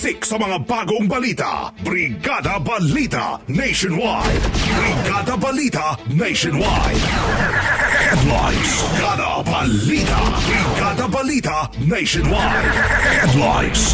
Siksik sa mga bagong balita. Brigada Balita Nationwide. Brigada Balita Nationwide. Headlines. Brigada Balita. Brigada Balita Nationwide. Headlines.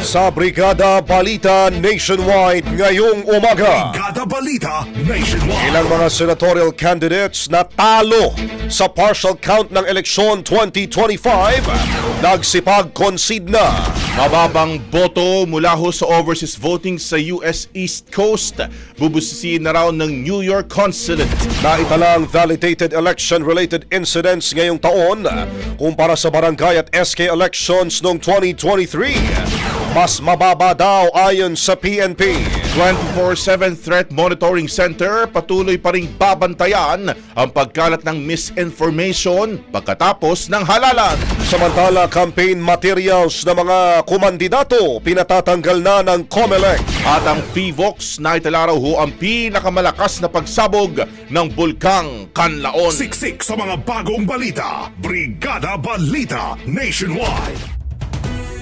Sa Brigada Balita Nationwide ngayong umaga. Brigada Balita Nationwide. Ilang mga senatorial candidates na talo sa partial count ng eleksyon 2025 nagsipag-concede na. Mababang boto mula ho sa overseas voting sa US East Coast. Bubusisiin na raw ng New York Consulate. Naitalang validated election-related incidents ngayong taon kumpara sa barangay at SK elections noong 2023. Mas mababa daw ayon sa PNP. 24-7 Threat Monitoring Center patuloy pa ring babantayan ang pagkalat ng misinformation pagkatapos ng halalan. Samantala, campaign materials ng mga kumandidato pinatatanggal na ng COMELEC. At ang PVOX na itala raw ho ang pinakamalakas na pagsabog ng bulkang Kanlaon. Siksik sa mga bagong balita. Brigada Balita Nationwide.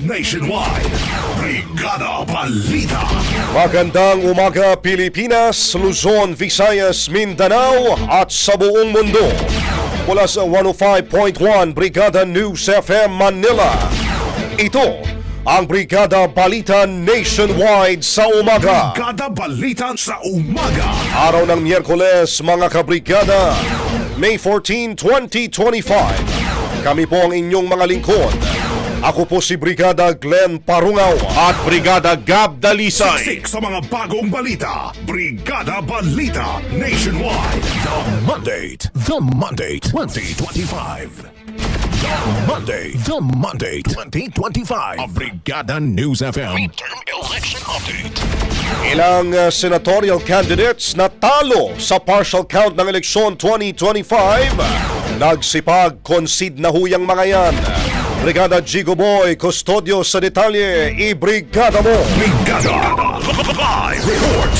Nationwide. Brigada Balita. Magandang umaga Pilipinas, Luzon, Visayas, Mindanao at sa buong mundo. Mula sa 105.1 Brigada News FM Manila. Ito ang Brigada Balita Nationwide sa umaga. Brigada Balita sa umaga. Araw ng Miyerkules, mga kabrigada, May 14, 2025. Kami po ang inyong mga lingkod. Ako po si Brigada Glenn Parungaw At Brigada Gab Dalisay. Siksik sa mga bagong balita. Brigada Balita Nationwide. The Monday, the Monday 2025. The Monday, the Monday 2025 of Brigada News FM. Midterm election update. Ilang uh, senatorial candidates na talo sa partial count ng eleksyon 2025. Nagsipag-concede na huyang mga yan. Brigada Jigo Boy, Custodio sa detalye, i-brigada mo. Brigada. Live report.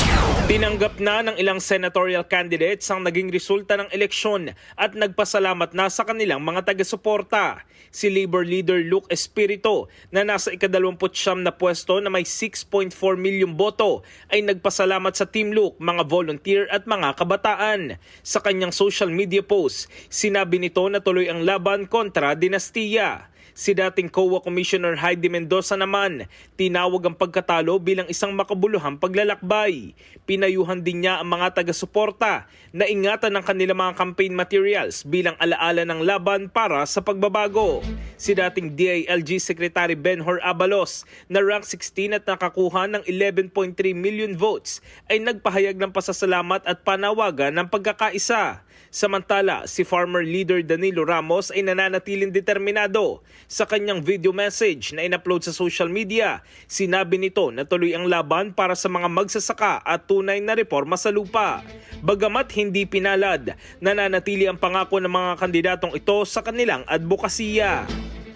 Tinanggap na ng ilang senatorial candidates ang naging resulta ng eleksyon at nagpasalamat na sa kanilang mga taga-suporta. Si Labor leader Luke Espirito na nasa ikadalawamput siyam na pwesto na may 6.4 milyong boto ay nagpasalamat sa Team Luke, mga volunteer at mga kabataan. Sa kanyang social media post, sinabi nito na tuloy ang laban kontra dinastiya. Si dating COA Commissioner Heidi Mendoza naman, tinawag ang pagkatalo bilang isang makabuluhang paglalakbay. Pinayuhan din niya ang mga taga-suporta na ingatan ng kanilang mga campaign materials bilang alaala ng laban para sa pagbabago. Si dating DILG Secretary Benhor Abalos na rank 16 at nakakuha ng 11.3 million votes ay nagpahayag ng pasasalamat at panawagan ng pagkakaisa. Samantala, si farmer leader Danilo Ramos ay nananatiling determinado. Sa kanyang video message na inupload sa social media, sinabi nito na tuloy ang laban para sa mga magsasaka at tunay na reforma sa lupa. Bagamat hindi pinalad, nananatili ang pangako ng mga kandidatong ito sa kanilang advokasya.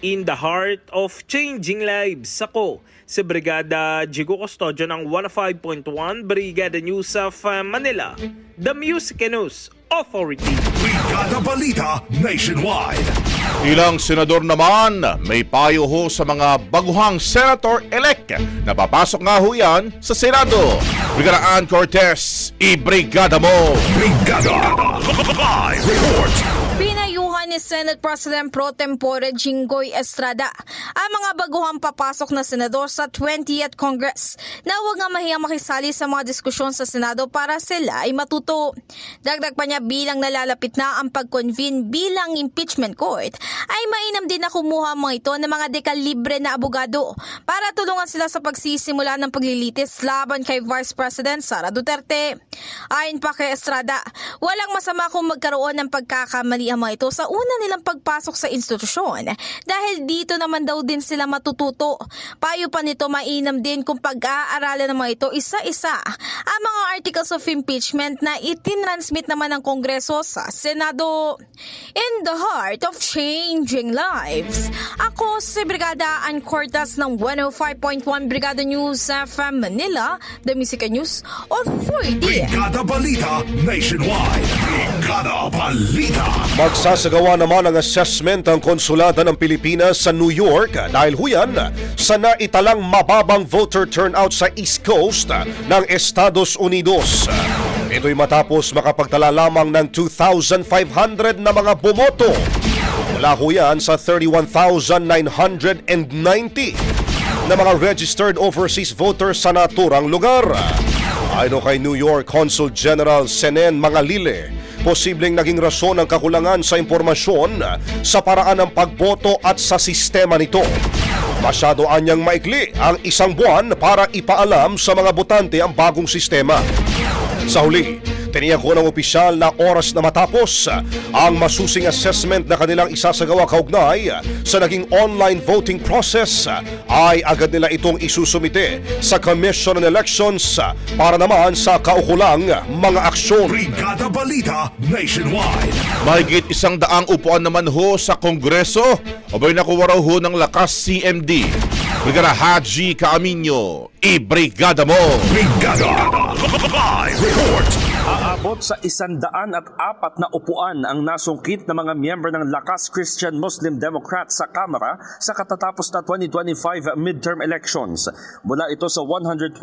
In the heart of changing lives, ako si Brigada Jigo Custodio ng 105.1 Brigada News of uh, Manila, The Music News Authority. Brigada Balita Nationwide. Ilang senador naman may payo ho sa mga baguhang senator-elect na papasok nga ho yan sa Senado. Brigada Ann Cortez, i-brigada mo! Brigada Live Report. Ni Senate President Pro Tempore Jinggoy Estrada ang mga baguhang papasok na senador sa 20th Congress na huwag nga mahiyang makisali sa mga diskusyon sa Senado para sila ay matuto. Dagdag pa niya bilang nalalapit na ang pag-convene bilang impeachment court ay mainam din na kumuha mga ito ng mga dekalibre na abogado para tulungan sila sa pagsisimula ng paglilitis laban kay Vice President Sara Duterte. Ayon pa kay Estrada, walang masama kung magkaroon ng pagkakamali ang mga ito sa una nilang pagpasok sa institusyon dahil dito naman daw din sila matututo. Payo pa nito mainam din kung pag-aaralan ng mga ito isa-isa ang mga articles of impeachment na itinransmit naman ng Kongreso sa Senado. In the heart of changing lives, ako si Brigada Ann Cortas ng 105.1 Brigada News FM Manila, The Music News Authority. Brigada Balita Nationwide. Brigada Balita. Magsasagawa naman ang assessment ang konsulata ng Pilipinas sa New York dahil huyan sa naitalang mababang voter turnout sa East Coast ng Estados Unidos. Ito'y matapos makapagtala lamang ng 2,500 na mga bumoto. Mula ho yan sa 31,990 na mga registered overseas voters sa naturang lugar. Ayon kay New York Consul General Senen Mangalile, posibleng naging rason ang kakulangan sa impormasyon sa paraan ng pagboto at sa sistema nito. Masyado anyang maikli ang isang buwan para ipaalam sa mga botante ang bagong sistema. Sa huli, tiniyak ko ng opisyal na oras na matapos ang masusing assessment na kanilang isasagawa kaugnay sa naging online voting process ay agad nila itong isusumite sa Commission on Elections para naman sa kaukulang mga aksyon. Brigada Balita Nationwide. Mahigit isang daang upuan naman ho sa Kongreso. Abay nakuha raw ho ng lakas CMD. Brigada Haji Caaminyo, i-brigada mo! Brigada Live Report. Aabot sa isandaan at apat na upuan ang nasungkit ng mga miyembro ng Lakas Christian Muslim Democrats sa Kamara sa katatapos na 2025 midterm elections. Mula ito sa 128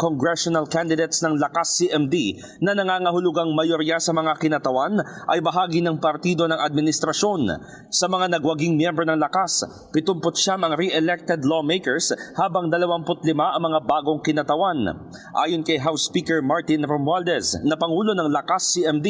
congressional candidates ng Lakas CMD na nangangahulugang mayorya sa mga kinatawan ay bahagi ng partido ng administrasyon. Sa mga nagwaging miyembro ng Lakas, 79 ang re-elected lawmakers habang 25 ang mga bagong kinatawan. Ayon kay House Speaker Martin Romualdez na Pangulo ng Lakas CMD,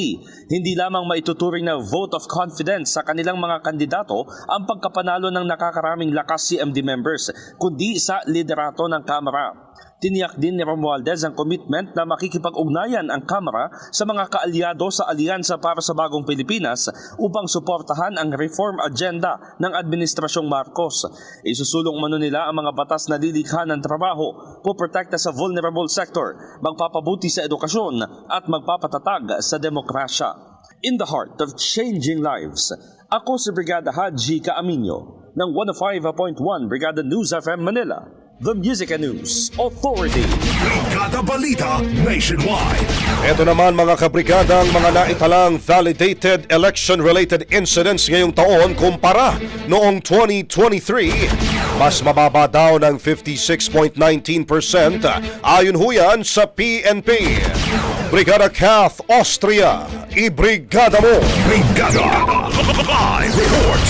hindi lamang maituturing na vote of confidence sa kanilang mga kandidato ang pagkapanalo ng nakakaraming Lakas CMD members, kundi sa liderato ng Kamara. Tiniyak din ni Romualdez ang commitment na makikipag-ugnayan ang Kamara sa mga kaalyado sa Alyansa para sa Bagong Pilipinas upang suportahan ang reform agenda ng Administrasyong Marcos. Isusulong mano nila ang mga batas na lilikha ng trabaho, poprotekta sa vulnerable sector, magpapabuti sa edukasyon at magpapatatag sa demokrasya. In the heart of changing lives, ako si Brigada Haji Caaminyo ng 105.1 Brigada News FM Manila, The Music and News Authority. Brigada Balita Nationwide. Ito naman mga kabrigada ang mga naitalang validated election-related incidents ngayong taon kumpara noong 2023. Mas mababa daw ng 56.19% ayon ho yan sa PNP. Brigada Kath Austria, ibrigada mo! Brigada Live Report.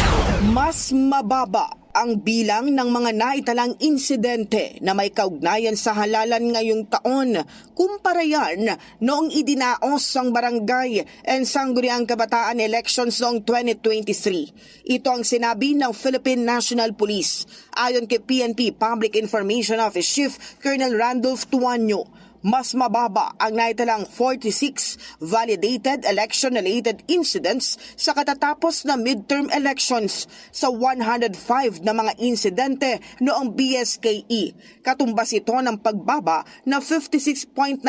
Mas mababa ang bilang ng mga naitalang insidente na may kaugnayan sa halalan ngayong taon kumpara yan noong idinaos ang barangay and sangguniang kabataan elections noong 2023. Ito ang sinabi ng Philippine National Police ayon kay PNP Public Information Office Chief Colonel Randolph Tuanyo mas mababa ang naitalang 46 validated election-related incidents sa katatapos na midterm elections sa 105 na mga insidente noong BSKE. Katumbas ito ng pagbaba na 56.19%.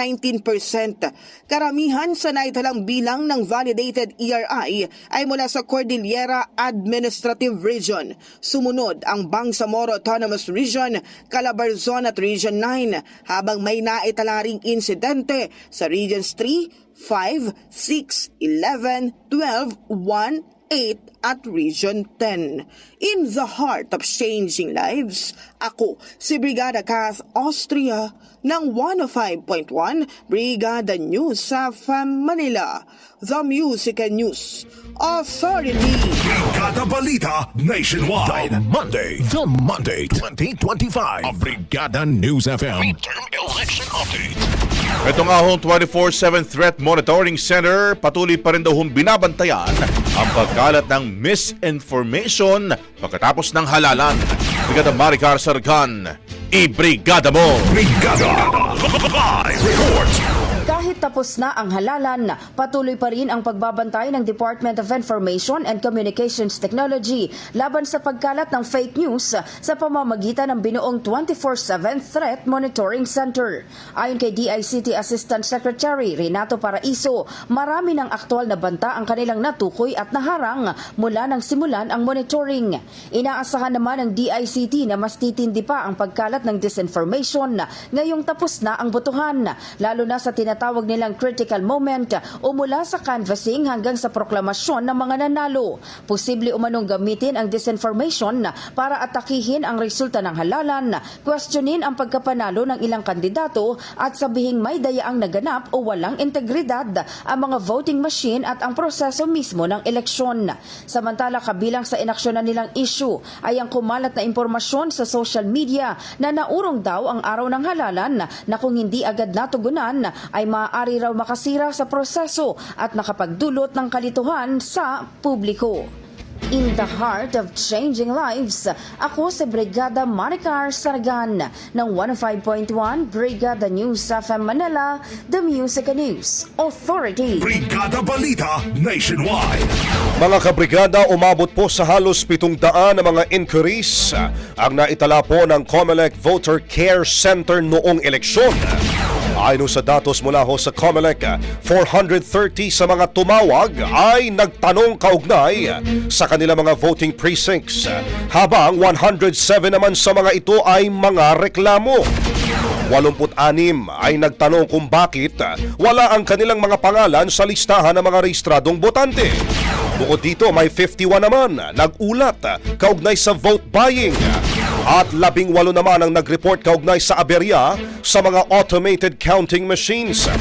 Karamihan sa naitalang bilang ng validated ERI ay mula sa Cordillera Administrative Region. Sumunod ang Bangsamoro Autonomous Region, Calabarzon at Region 9 habang may naitala ring insidente sa Regions 3, 5, 6, 11, 12, 1, 8 at Region 10. In the heart of changing lives, ako si Brigada Kath Austria ng 105.1 Brigada News sa Manila, The Music and News Authority. Brigada Balita Nationwide. The Monday, the Monday 2025 of Brigada News FM. Midterm Election Update. Ito nga hong 24-7 Threat Monitoring Center, patuloy pa rin daw hong binabantayan ang pagkalat ng misinformation pagkatapos ng halalan. Brigada Maricar Sargan, i-brigada mo! Brigada Live Report. Kahit tapos na ang halalan, patuloy pa rin ang pagbabantay ng Department of Information and Communications Technology laban sa pagkalat ng fake news sa pamamagitan ng binuong 24-7 Threat Monitoring Center. Ayon kay DICT Assistant Secretary Renato Paraiso, marami ng aktwal na banta ang kanilang natukoy at naharang mula nang simulan ang monitoring. Inaasahan naman ng DICT na mas titindi pa ang pagkalat ng disinformation ngayong tapos na ang botohan, lalo na sa nilang critical moment o mula sa canvassing hanggang sa proklamasyon ng mga nanalo. Posible umanong gamitin ang disinformation para atakihin ang resulta ng halalan, questionin ang pagkapanalo ng ilang kandidato at sabihing may dayaang naganap o walang integridad ang mga voting machine at ang proseso mismo ng eleksyon. Samantala kabilang sa inaksyonan nilang issue ay ang kumalat na impormasyon sa social media na naurong daw ang araw ng halalan na kung hindi agad natugunan ay maaari raw makasira sa proseso at nakapagdulot ng kalituhan sa publiko. In the heart of changing lives, ako si Brigada Maricar Sargan ng 105.1 Brigada News FM Manila, The Music News Authority. Brigada Balita Nationwide. Mga kabrigada, umabot po sa halos 700 na mga inquiries ang naitala po ng COMELEC Voter Care Center noong eleksyon. Ayon sa datos mula ho sa COMELEC, 430 sa mga tumawag ay nagtanong kaugnay sa kanilang mga voting precincts, habang 107 naman sa mga ito ay mga reklamo. 86 ay nagtanong kung bakit wala ang kanilang mga pangalan sa listahan ng mga rehistradong botante. Bukod dito, may 51 naman nag-ulat kaugnay sa vote buying. At labing walo naman ang nag-report kaugnay sa aberya sa mga automated counting machines.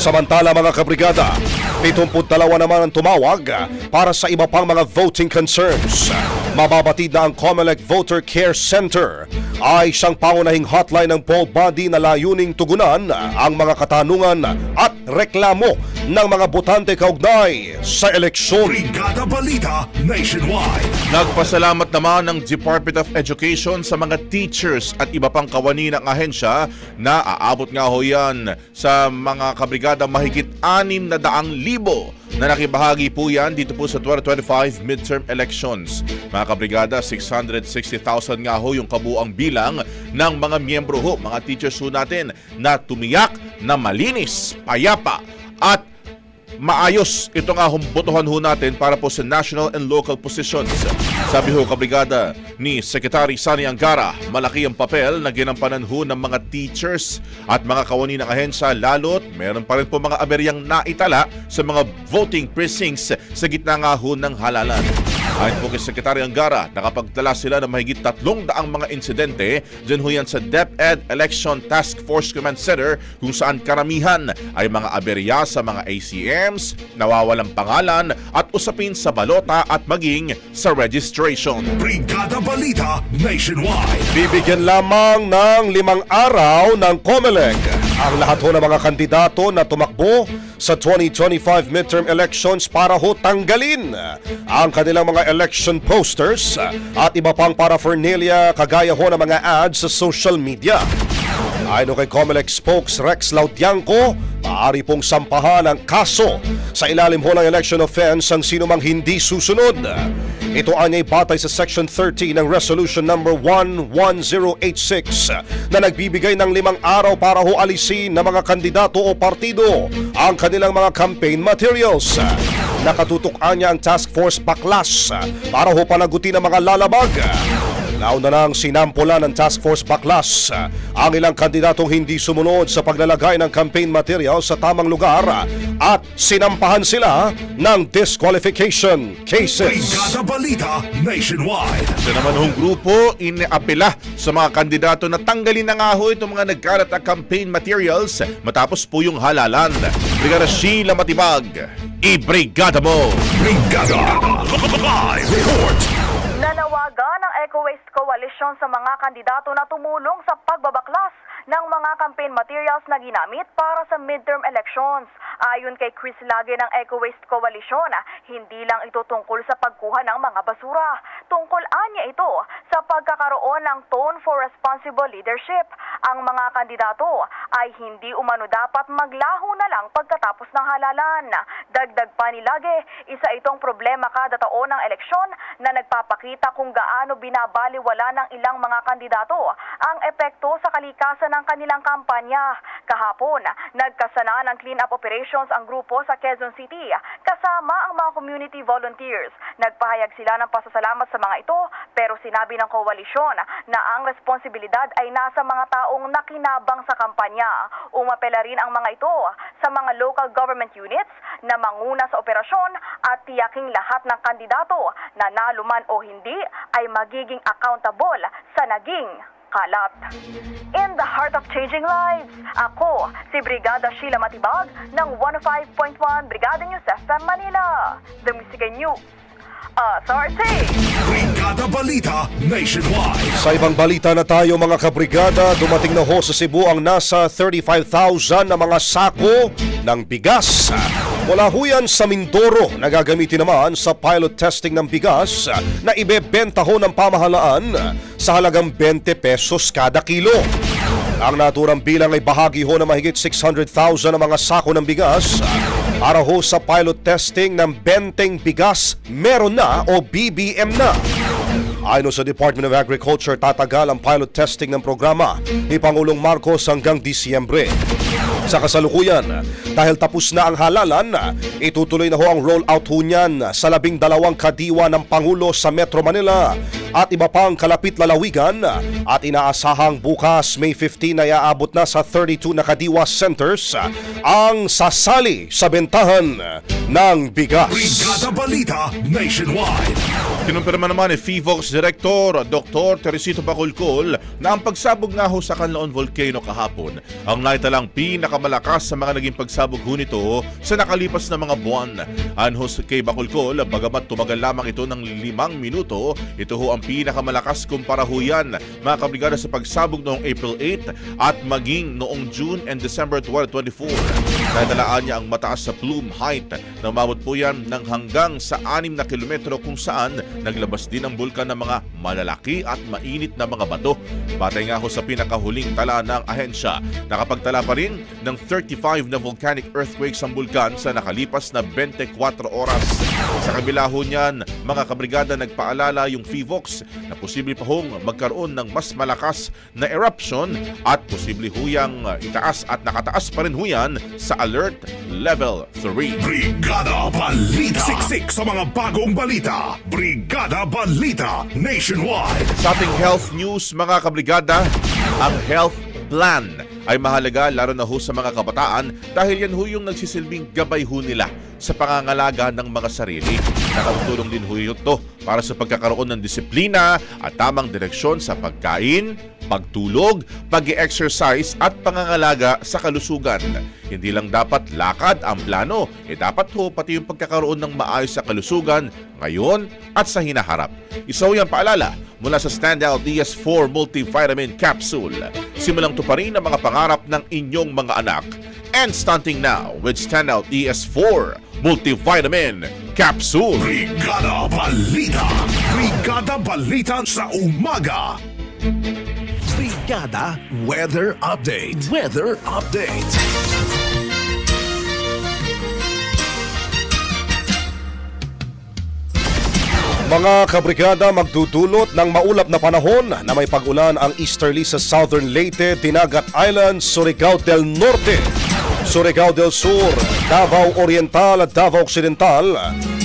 Samantala mga kabrigada, 72 naman ang tumawag para sa iba pang mga voting concerns. Mababatid na ang COMELEC Voter Care Center ay siyang pangunahing hotline ng poll body na layuning tugunan ang mga katanungan at reklamo ng mga botante kaugnay sa eleksyon. Brigada Balita Nationwide. Nagpasalamat naman ng Department of Education sa mga teachers at iba pang kawani ng ahensya na aabot nga ho yan sa mga kabrigada mahigit 6 na daang libo na nakibahagi po yan dito po sa 2025 midterm elections. Mga kabrigada, 660,000 nga ho yung kabuang bilang ng mga miyembro ho, mga teachers ho natin na tumiyak na malinis, payapa at maayos ito nga humbotohan ho natin para po sa national and local positions. Sabi ho kabrigada ni Secretary Sani Angara, malaki ang papel na ginampanan ho ng mga teachers at mga kawani ng ahensya lalo't meron pa rin po mga aberyang naitala sa mga voting precincts sa gitna nga ho ng halalan. Ayon po kay Secretary Angara, nakapagtala sila ng mahigit tatlong daang mga insidente dyan ho yan sa DepEd Election Task Force Command Center kung saan karamihan ay mga aberya sa mga ACMs, nawawalang pangalan at usapin sa balota at maging sa registration. Brigada Balita Nationwide. Bibigyan lamang ng limang araw ng COMELEC ang lahat ho ng mga kandidato na tumakbo sa 2025 midterm elections para ho tanggalin ang kanilang mga election posters at iba pang paraphernalia kagaya ho ng mga ads sa social media. Ayon kay COMELEC spokes Rex Laudianco, maaari pong sampahan ang kaso sa ilalim ho ng election offense ang sino mang hindi susunod. Ito ay batay sa Section 30 ng Resolution number 11086 na nagbibigay ng limang araw para ho alisin ng mga kandidato o partido ang kanilang mga campaign materials. Nakatutukan niya ang Task Force Baklas para ho panagutin ang mga lalabag. Nauna nang sinampola ng Task Force Baklas ang ilang kandidatong hindi sumunod sa paglalagay ng campaign material sa tamang lugar at sinampahan sila ng disqualification cases. Brigada Balita Nationwide. Sa naman hong grupo, iniapela sa mga kandidato na tanggalin na nga ho itong mga nagkalat na campaign materials matapos po yung halalan. Brigada Sheila Matibag, i-brigada mo! Brigada Live Report. Nanawagan ng Eco Waste Coalition sa mga kandidato na tumulong sa pagbabaklas ng mga campaign materials na ginamit para sa midterm elections. Ayon kay Chris Lage ng Eco Waste Coalition, hindi lang ito tungkol sa pagkuha ng mga basura. Tungkol anya ito sa pagkakaroon ng tone for responsible leadership. Ang mga kandidato ay hindi umano dapat maglaho na lang pagkatapos ng halalan. Dagdag pa ni Lage, isa itong problema kada taon ng eleksyon na nagpapakita kung gaano binabaliwala ng ilang mga kandidato ang epekto sa kalikasan ng kanilang kampanya. Kahapon, nagkasana ng clean-up operations ang grupo sa Quezon City kasama ang mga community volunteers. Nagpahayag sila ng pasasalamat sa mga ito pero sinabi ng koalisyon na ang responsibilidad ay nasa mga taong nakinabang sa kampanya. Umapela rin ang mga ito sa mga local government units na manguna sa operasyon at tiyaking lahat ng kandidato na naluman o hindi ay magiging accountable sa naging kalat. In the heart of changing lives, ako si Brigada Sheila Matibag ng 105.1 Brigada News FM Manila. The Music News Authority. Brigada Balita Nationwide. Sa ibang balita na tayo mga kabrigada, dumating na ho sa Cebu ang nasa 35,000 na mga sako ng bigas. Mula ho yan sa Mindoro na gagamitin naman sa pilot testing ng bigas na ibebenta ho ng pamahalaan sa halagang 20 pesos kada kilo. Ang naturang bilang ay bahagi ho na mahigit 600,000 na mga sako ng bigas para ho sa pilot testing ng benteng bigas meron na o BBM na. Ayon sa Department of Agriculture, tatagal ang pilot testing ng programa ni Pangulong Marcos hanggang Disyembre. Sa kasalukuyan, dahil tapos na ang halalan, itutuloy na ho ang rollout ho niyan sa labing dalawang kadiwa ng Pangulo sa Metro Manila at iba pang kalapit lalawigan at inaasahang bukas May 15 na iaabot na sa 32 na kadiwa centers ang sasali sa bentahan ng bigas. Brigada Balita Nationwide. Kinumpirma naman ni FIVOX Director Dr. Teresito Bacolcol na ang pagsabog nga ho sa Canlaon Volcano kahapon ang naitalang pinakamalakas sa mga naging pagsabog ho nito sa nakalipas na mga buwan. Anhos kay Bacolcol, bagamat tumagal lamang ito ng limang minuto, ito ho ang pinakamalakas kumpara ho yan mga kabrigada sa pagsabog noong April 8 at maging noong June and December 2024. Nadalaan niya ang mataas sa plume height na umabot po yan ng hanggang sa 6 na kilometro kung saan naglabas din ang bulkan ng mga malalaki at mainit na mga bato. Batay nga ho sa pinakahuling tala ng ahensya, nakapagtala pa rin ng 35 na volcanic earthquakes ang bulkan sa nakalipas na 24 oras. Sa kabila ho niyan, mga kabrigada nagpaalala yung FIVOX na posible pa hong magkaroon ng mas malakas na eruption at posible huyang itaas at nakataas pa rin huyan sa Alert Level 3. Brigada Balita. Siksik sa mga bagong balita. Brigada Balita Nationwide. Sa ating health news mga kabrigada, ang health plan ay mahalaga lalo na ho sa mga kabataan dahil yan ho yung nagsisilbing gabay ho nila sa pangangalaga ng mga sarili. Nakatulong din ho ito para sa pagkakaroon ng disiplina at tamang direksyon sa pagkain, pagtulog, pag exercise at pangangalaga sa kalusugan. Hindi lang dapat lakad ang plano, eh dapat ho pati yung pagkakaroon ng maayos sa kalusugan ngayon at sa hinaharap. Isa yung paalala mula sa Standout DS4 Multivitamin Capsule. Simulang tuparin ang mga pangarap ng inyong mga anak. And stunting now with Standout DS4 Multivitamin Capsule. Brigada Balita. Brigada Balita sa umaga. Brigada Weather Update. Weather Update. Mga kabrigada magdudulot ng maulap na panahon na may pag-ulan ang easterly sa southern Leyte, Tinagat Island, Surigao del Norte, Surigao del Sur, Davao Oriental at Davao Occidental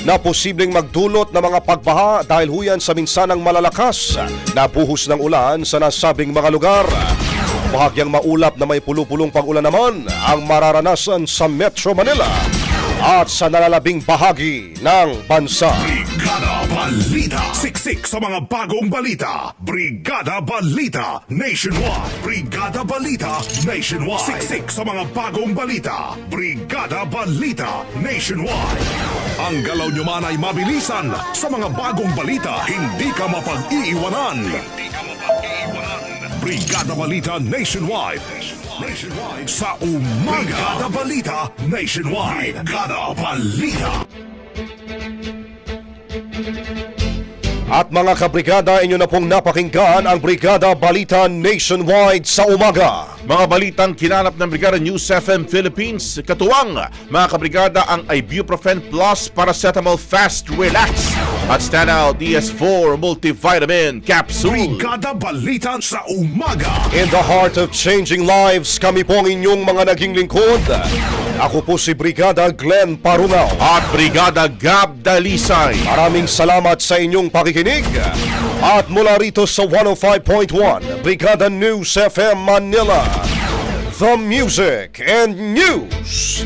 na posibleng magdulot ng mga pagbaha dahil huyan sa minsanang malalakas na buhos ng ulan sa nasabing mga lugar. Bahagyang maulap na may pulupulong pag-ulan naman ang mararanasan sa Metro Manila at sa nalalabing bahagi ng bansa. Brigada Balita. Siksik sa mga bagong balita. Brigada Balita Nationwide. Brigada Balita Nationwide. Siksik sa mga bagong balita. Brigada Balita Nationwide. Ang galaw nyo man ay mabilisan. Sa mga bagong balita, hindi ka mapag-iiwanan. Hindi ka mapag-iiwanan. Brigada Balita Nationwide. Nationwide. Sa umaga. Brigada Balita Nationwide. Brigada Balita. At mga kabrigada, inyo na pong napakinggan ang Brigada Balita Nationwide sa umaga. Mga balitang kinalap ng Brigada News FM Philippines, katuwang mga kabrigada ang Ibuprofen Plus Paracetamol Fast Relax at Standout DS4 Multivitamin Capsule. Brigada Balita sa umaga. In the heart of changing lives, kami po ang inyong mga naging lingkod. Ako po si Brigada Glenn Parungaw. At Brigada Gab Dalisay. Maraming salamat sa inyong pakikinig. At mula rito sa 105.1, Brigada News FM Manila, The Music and News